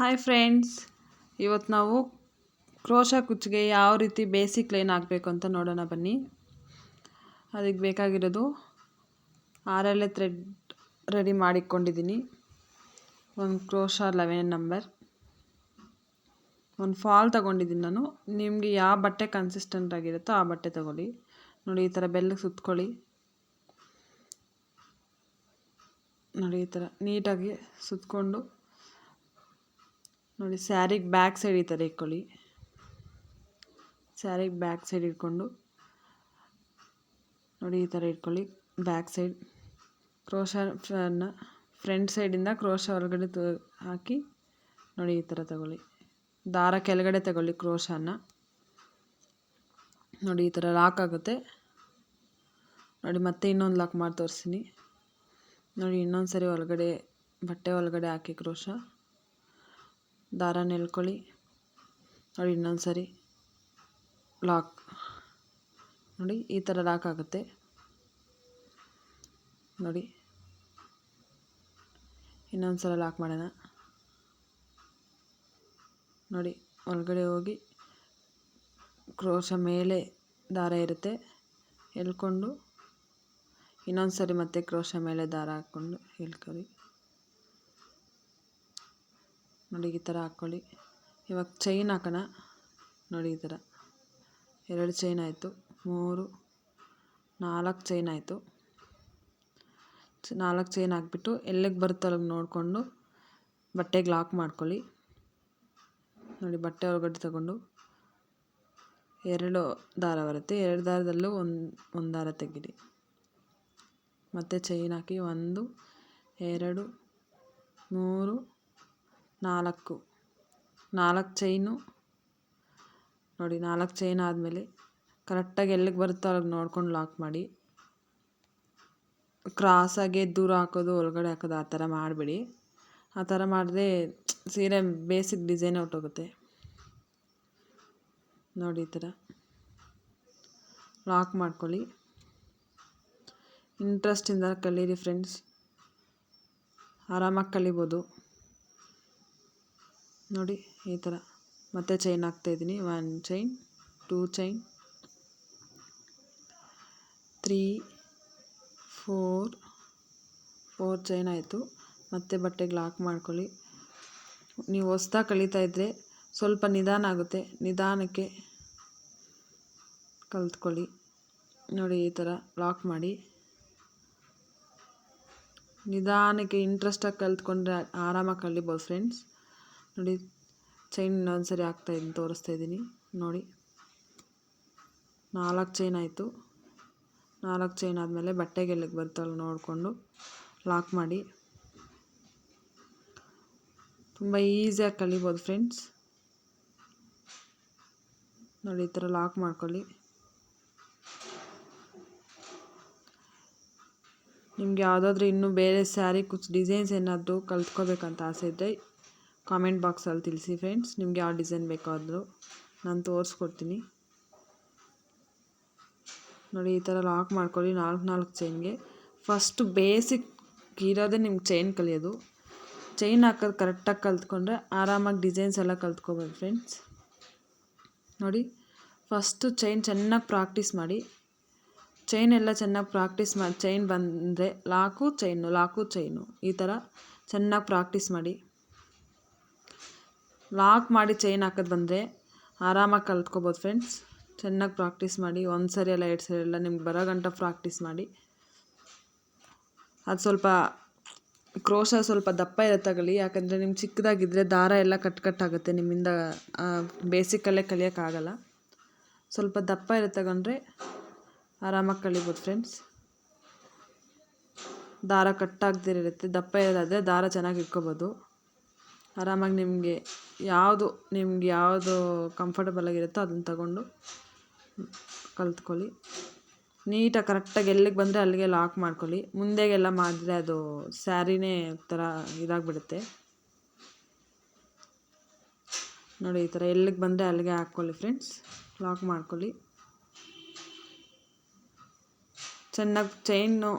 Hi friends ಇವತ್ತು ನಾವು crochet ಕುಚ್ಚಿಗೆ ಯಾವ ರೀತಿ ಬೇಸಿಕ್ ಲೈನ್ ಹಾಕಬೇಕು ಅಂತ ನೋಡೋಣ ಬನ್ನಿ. ಅದಕ್ಕೆ ಬೇಕಾಗಿರೋದು ಆರಲ್ಲೇ ಥ್ರೆಡ್ ರೆಡಿ ಮಾಡಿಕೊಂಡಿದ್ದೀನಿ. ಒಂದು ಕ್ರೋಶ ಲೆವೆನ್ ನಂಬರ್ ಒಂದು ಫಾಲ್ ತೊಗೊಂಡಿದ್ದೀನಿ ನಾನು. ನಿಮಗೆ ಯಾವ ಬಟ್ಟೆ ಕನ್ಸಿಸ್ಟೆಂಟ್ ಆಗಿರುತ್ತೋ ಆ ಬಟ್ಟೆ ತೊಗೊಳ್ಳಿ. ನೋಡಿ, ಈ ಥರ ಬೆಲ್ಲ ಸುತ್ಕೊಳ್ಳಿ. ನೋಡಿ, ಈ ಥರ ನೀಟಾಗಿ ಸುತ್ತಕೊಂಡು ನೋಡಿ ಸ್ಯಾರಿಗೆ ಬ್ಯಾಕ್ ಸೈಡ್ ಈ ಥರ ಇಟ್ಕೊಳ್ಳಿ. ಸ್ಯಾರಿಗೆ ಬ್ಯಾಕ್ ಸೈಡ್ ಇಟ್ಕೊಂಡು, ನೋಡಿ ಈ ಥರ ಇಟ್ಕೊಳ್ಳಿ ಬ್ಯಾಕ್ ಸೈಡ್. ಕ್ರೋಶನ್ನ ಫ್ರಂಟ್ ಸೈಡಿಂದ ಕ್ರೋಶ ಹೊರಗಡೆ ಹಾಕಿ, ನೋಡಿ ಈ ಥರ ತಗೊಳ್ಳಿ. ದಾರ ಕೆಳಗಡೆ ತಗೊಳ್ಳಿ ಕ್ರೋಶನ. ನೋಡಿ ಈ ಥರ ಲಾಕ್ ಆಗುತ್ತೆ. ನೋಡಿ, ಮತ್ತೆ ಇನ್ನೊಂದು ಲಾಕ್ ಮಾಡಿ ತೋರಿಸ್ತೀನಿ. ನೋಡಿ ಇನ್ನೊಂದು ಸರಿ ಒಳಗಡೆ ಬಟ್ಟೆ ಒಳಗಡೆ ಹಾಕಿ ಕ್ರೋಶ. ದಾರ ನೆಲ್ಕೊಳ್ಳಿ. ನೋಡಿ, ಇನ್ನೊಂದು ಸರಿ. ಲಾಕ್. ನೋಡಿ, ಈ ಥರ ಲಾಕ್ ಆಗುತ್ತೆ. ನೋಡಿ. ಇನ್ನೊಂದು ಸಲ ಲಾಕ್ ಮಾಡೋಣ. ನೋಡಿ, ಒಳಗಡೆ ಹೋಗಿ ಕ್ರೋಶ ಮೇಲೆ ದಾರ ಇರುತ್ತೆ. ಎಳ್ಕೊಂಡು ಇನ್ನೊಂದು ಸರಿ ಮತ್ತೆ ಕ್ರೋಶ ಮೇಲೆ ದಾರ ಹಾಕ್ಕೊಂಡು ಎಳ್ಕೊಳ್ಳಿ ನೋಡಿ ಈ ಥರ ಹಾಕ್ಕೊಳ್ಳಿ. ಇವಾಗ ಚೈನ್ ಹಾಕೋಣ. ನೋಡಿ ಈ ಥರ. ಎರಡು ಚೈನ್ ಆಯಿತು. ಮೂರು, ನಾಲ್ಕು ಚೈನ್ ಆಯಿತು. ನಾಲ್ಕು ಚೈನ್ ಹಾಕ್ಬಿಟ್ಟು ಎಲ್ಲಿಗೆ ಬರುತ್ತೆ ಅಲ್ಲಿಗೆ ನೋಡಿಕೊಂಡು ಬಟ್ಟೆಗೆ ಲಾಕ್ ಮಾಡ್ಕೊಳ್ಳಿ. ನೋಡಿ ಬಟ್ಟೆ ಒಳಗಡೆ ತಗೊಂಡು ಎರಡು ದಾರ ಬರುತ್ತೆ. ಎರಡು ದಾರದಲ್ಲೂ ಒಂದು ಒಂದು ದಾರ ತೆಗೀರಿ. ಮತ್ತು ಚೈನ್ ಹಾಕಿ ಒಂದು, ಎರಡು, ಮೂರು ನಾಲ್ಕು. ನಾಲ್ಕು ಚೈನು ನೋಡಿ, ನಾಲ್ಕು ಚೈನ್ ಆದಮೇಲೆ ಕರೆಕ್ಟಾಗಿ ಎಲ್ಲಿಗೆ ಬರುತ್ತೋ ಅಲ್ಲಿಗೆ ನೋಡ್ಕೊಂಡು ಲಾಕ್ ಮಾಡಿ. ಕ್ರಾಸಾಗೆ ದೂರ ಹಾಕೋದು, ಒಳಗಡೆ ಹಾಕೋದು ಆ ಥರ ಮಾಡಬೇಡಿ. ಆ ಥರ ಮಾಡಿದ್ರೆ ಸೀರೆ ಬೇಸಿಕ್ ಡಿಸೈನ್ ಹೊರ್ಟೋಗುತ್ತೆ ನೋಡಿ, ಈ ಥರ. ಲಾಕ್ ಮಾಡ್ಕೊಳ್ಳಿ. ಇಂಟ್ರೆಸ್ಟಿಂದ ಕಲೀರಿ ಫ್ರೆಂಡ್ಸ್ ಆರಾಮಾಗಿ ಕಲಿಬೋದು ನೋಡಿ, ಈ ಥರ ಮತ್ತೆ ಚೈನ್ ಹಾಕ್ತಾಯಿದ್ದೀನಿ one chain two chain three four four chain ಆಯಿತು. ಮತ್ತೆ ಬಟ್ಟೆಗೆ ಲಾಕ್ ಮಾಡ್ಕೊಳ್ಳಿ. ನೀವು ಹೊಸ್ದಾಗಿ ಕಲಿತಾ ಇದ್ದರೆ ಸ್ವಲ್ಪ ನಿಧಾನ ಆಗುತ್ತೆ. ನಿಧಾನಕ್ಕೆ ಕಲ್ತ್ಕೊಳ್ಳಿ. ನೋಡಿ, ಈ ಥರ ಲಾಕ್ ಮಾಡಿ. ನಿಧಾನಕ್ಕೆ ಇಂಟ್ರೆಸ್ಟಾಗಿ ಕಲ್ತ್ಕೊಂಡ್ರೆ ಆರಾಮಾಗಿ ಕಲಿಬೋದು ಫ್ರೆಂಡ್ಸ್ ನೋಡಿ ಚೈನ್ ಇನ್ನೊಂದು ಸರಿ ಹಾಕ್ತಾಯಿದ್ದೀನಿ ತೋರಿಸ್ತಾ ಇದ್ದೀನಿ. ನೋಡಿ, ನಾಲ್ಕು ಚೈನ್ ಆಯಿತು. ನಾಲ್ಕು ಚೈನ್ ಆದಮೇಲೆ ಬಟ್ಟೆಗೆ ಎಲ್ಲಿಗೆ ಬರ್ತಲ್ಲ ನೋಡಿಕೊಂಡು ಲಾಕ್ ಮಾಡಿ. ತುಂಬ ಈಸಿಯಾಗಿ ಕಲಿಬೋದು ಫ್ರೆಂಡ್ಸ್ ನೋಡಿ, ಈ ಥರ ಲಾಕ್ ಮಾಡ್ಕೊಳ್ಳಿ. ನಿಮ್ಗೆ ಯಾವುದಾದ್ರೂ ಇನ್ನೂ ಬೇರೆ ಸ್ಯಾರಿ ಕುಚ್ ಡಿಸೈನ್ಸ್ ಏನಾದರೂ ಕಲ್ತ್ಕೋಬೇಕಂತ ಆಸೆ ಇದ್ದರೆ ಕಾಮೆಂಟ್ ಬಾಕ್ಸಲ್ಲಿ ತಿಳಿಸಿ ಫ್ರೆಂಡ್ಸ್ ನಿಮಗೆ ಯಾವ ಡಿಸೈನ್ ಬೇಕಾದರೂ ನಾನು ತೋರಿಸ್ಕೊಡ್ತೀನಿ. ನೋಡಿ, ಈ ಥರ ಲಾಕ್ ಮಾಡ್ಕೊಳ್ಳಿ ನಾಲ್ಕು ನಾಲ್ಕು ಚೈನ್ಗೆ ಫಸ್ಟು ಬೇಸಿಕ್ ಇರೋದೇ ನಿಮ್ಗೆ ಚೈನ್ ಕಲಿಯೋದು. ಚೈನ್ ಹಾಕೋದು ಕರೆಕ್ಟಾಗಿ ಕಲ್ತ್ಕೊಂಡ್ರೆ ಆರಾಮಾಗಿ ಡಿಸೈನ್ಸ್ ಎಲ್ಲ ಕಲ್ತ್ಕೋಬೋದು ಫ್ರೆಂಡ್ಸ್ ನೋಡಿ ಫಸ್ಟು ಚೈನ್ ಚೆನ್ನಾಗಿ ಪ್ರಾಕ್ಟೀಸ್ ಮಾಡಿ. ಚೈನ್ ಎಲ್ಲ ಚೆನ್ನಾಗಿ ಪ್ರಾಕ್ಟೀಸ್ ಮಾಡಿ ಚೈನ್ ಬಂದರೆ ಲಾಕು ಚೈನು ಲಾಕು ಚೈನು ಈ ಥರ ಚೆನ್ನಾಗಿ ಪ್ರಾಕ್ಟೀಸ್ ಮಾಡಿ. ಲಾಕ್ ಮಾಡಿ ಚೈನ್ ಹಾಕೋದು ಬಂದರೆ ಆರಾಮಾಗಿ ಕಲ್ತ್ಕೊಬೋದು ಫ್ರೆಂಡ್ಸ್ ಚೆನ್ನಾಗಿ ಪ್ರಾಕ್ಟೀಸ್ ಮಾಡಿ. ಒಂದು ಸರಿ ಅಲ್ಲ, ಎರಡು ಸರಿ ಎಲ್ಲ ನಿಮ್ಗೆ ಬರೋ ಗಂಟ ಪ್ರಾಕ್ಟೀಸ್ ಮಾಡಿ. ಅದು ಸ್ವಲ್ಪ ಕ್ರೋಶ ಸ್ವಲ್ಪ ದಪ್ಪ ಇರುತ್ತೆ ತಗೊಳ್ಳಿ. ಯಾಕಂದರೆ ನಿಮ್ಮ ಚಿಕ್ಕದಾಗಿದ್ದರೆ ದಾರ ಎಲ್ಲ ಕಟ್ ಕಟ್ಟಾಗುತ್ತೆ ನಿಮ್ಮಿಂದ ಬೇಸಿಕಲ್ಲೇ ಕಲಿಯೋಕ್ಕಾಗಲ್ಲ ಸ್ವಲ್ಪ ದಪ್ಪ ಇರುತ್ತೆ ತಗೊಂಡ್ರೆ ಆರಾಮಾಗಿ ಕಲಿಬೋದು ಫ್ರೆಂಡ್ಸ್ ದಾರ ಕಟ್ಟಾಗ್ದಿರಿರುತ್ತೆ ದಪ್ಪ ಇರೋದಾದರೆ ದಾರ ಚೆನ್ನಾಗಿ ಇಟ್ಕೋಬೋದು. ಆರಾಮಾಗಿ ನಿಮಗೆ ಯಾವುದು, ನಿಮ್ಗೆ ಯಾವುದು ಕಂಫರ್ಟಬಲ್ ಆಗಿರುತ್ತೋ ಅದನ್ನು ತಗೊಂಡು ಕಲ್ತ್ಕೊಳ್ಳಿ. ನೀಟಾಗಿ ಕರೆಕ್ಟಾಗಿ ಎಲ್ಲಿಗೆ ಬಂದರೆ ಅಲ್ಲಿಗೆ ಲಾಕ್ ಮಾಡ್ಕೊಳ್ಳಿ. ಮುಂದೆಗೆಲ್ಲ ಮಾಡಿದ್ರೆ ಅದು ಸ್ಯಾರಿನೇ ಥರ ಇದಾಗಿಬಿಡುತ್ತೆ. ನೋಡಿ ಈ ಥರ ಎಲ್ಲಿಗೆ ಬಂದರೆ ಅಲ್ಲಿಗೆ ಹಾಕ್ಕೊಳ್ಳಿ ಫ್ರೆಂಡ್ಸ್ ಲಾಕ್ ಮಾಡ್ಕೊಳ್ಳಿ. ಚೆನ್ನಾಗಿ ಚೈನು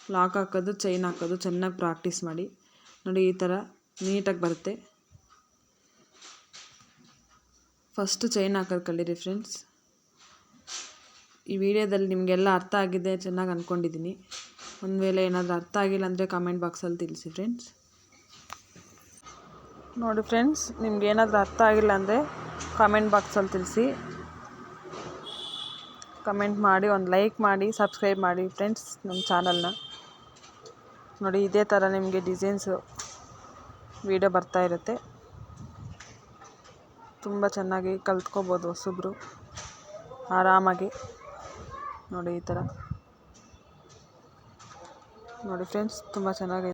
ಲಾಕ್ ಹಾಕೋದು ಚೈನ್ ಹಾಕೋದು ಚೆನ್ನಾಗಿ ಪ್ರಾಕ್ಟೀಸ್ ಮಾಡಿ. ನೋಡಿ ಈ ಥರ ನೀಟಾಗಿ ಬರುತ್ತೆ. ಫಸ್ಟು ಚೈನ್ ಹಾಕೋದು ಕಲೀರಿ ಫ್ರೆಂಡ್ಸ್ ಈ ವಿಡಿಯೋದಲ್ಲಿ ನಿಮಗೆಲ್ಲ ಅರ್ಥ ಆಗಿದೆ, ಚೆನ್ನಾಗಿ ಅಂದ್ಕೊಂಡಿದ್ದೀನಿ ಒಂದು ವೇಳೆ ಏನಾದರೂ ಅರ್ಥ ಆಗಿಲ್ಲ ಅಂದರೆ ಕಮೆಂಟ್ ಬಾಕ್ಸಲ್ಲಿ ತಿಳಿಸಿ ಫ್ರೆಂಡ್ಸ್ ನೋಡಿ ಫ್ರೆಂಡ್ಸ್ ನಿಮ್ಗೆ ಏನಾದರೂ ಅರ್ಥ ಆಗಿಲ್ಲ ಅಂದರೆ ಕಾಮೆಂಟ್ ಬಾಕ್ಸಲ್ಲಿ ತಿಳಿಸಿ. ಕಮೆಂಟ್ ಮಾಡಿ, ಒಂದು ಲೈಕ್ ಮಾಡಿ ಸಬ್ಸ್ಕ್ರೈಬ್ ಮಾಡಿ ಫ್ರೆಂಡ್ಸ್ ನಮ್ಮ ಚಾನಲ್ನ ನೋಡಿ, ಇದೇ ಥರ ನಿಮಗೆ ಡಿಸೈನ್ಸು ವಿಡಿಯೋ ಬರ್ತಾ ಇರುತ್ತೆ. ತುಂಬ ಚೆನ್ನಾಗಿ ಕಲ್ತ್ಕೋಬೋದು ಹೊಸಬ್ರು. ಆರಾಮಾಗಿ. ನೋಡಿ ಈ ಥರ ನೋಡಿ ಫ್ರೆಂಡ್ಸ್ ತುಂಬ ಚೆನ್ನಾಗೈತೆ.